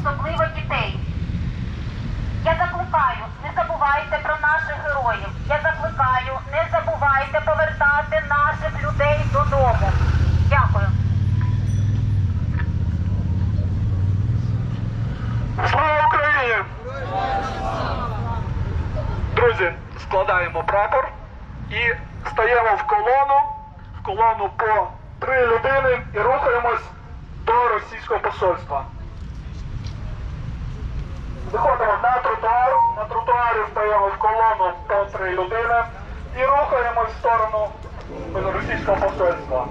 особливо дітей. Я закликаю, не забувайте про наших героїв. Я закликаю, не забувайте повертати наших людей додому. Дякую. Слава Україні! Друзі, складаємо прапор і стаємо в колону, в колону по три людини і рухаємось до російського посольства. Виходимо на тротуар, на тротуарі стаємо в колону по три людини і рухаємось в сторону російського посольства.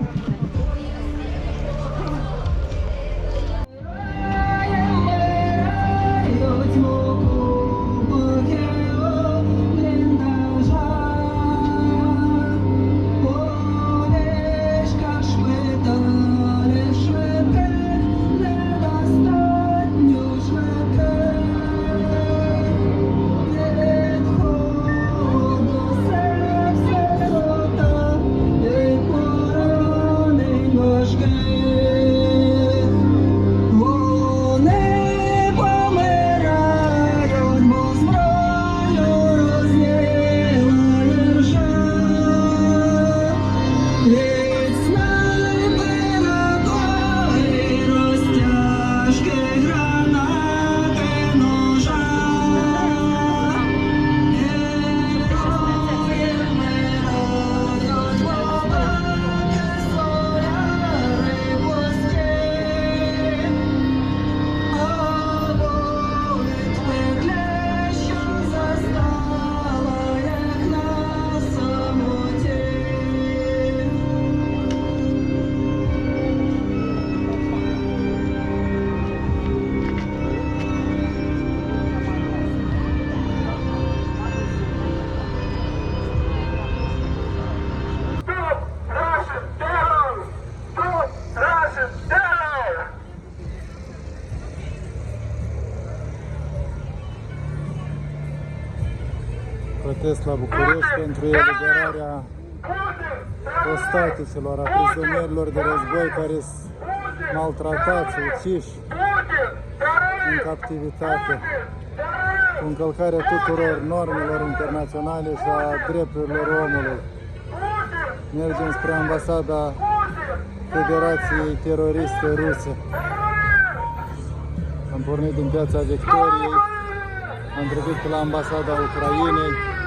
Protest la București pentru eliberarea ostaticelor, a prizonierilor de război care sunt maltratați, uciși în captivitate, cu încălcarea tuturor normelor internaționale și a drepturilor omului. Mergem spre ambasada Federației Teroriste Ruse. Am pornit din piața Victoriei, am trecut pe la ambasada Ucrainei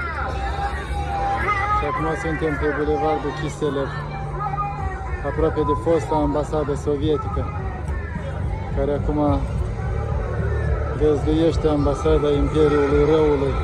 și acum suntem pe bulevardul Kiselev, aproape de fosta ambasadă sovietică, care acum găzduiește ambasada Imperiului Răului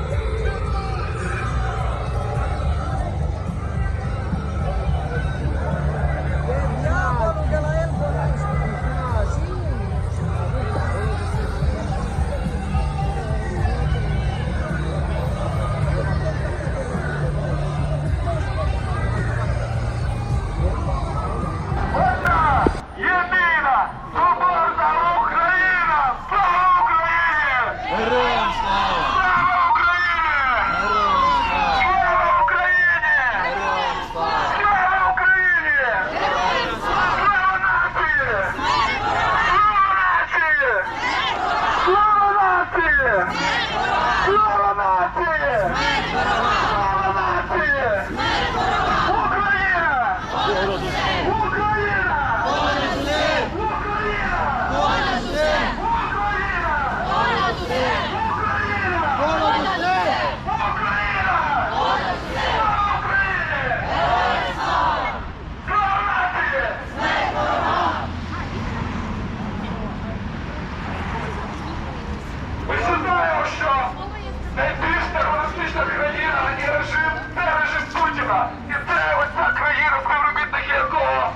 Україна і це оця країна співробітники якого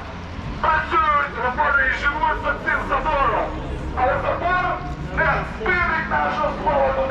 працюють, роботи і живуть за цим забором. Але забор не спинить нашого свого.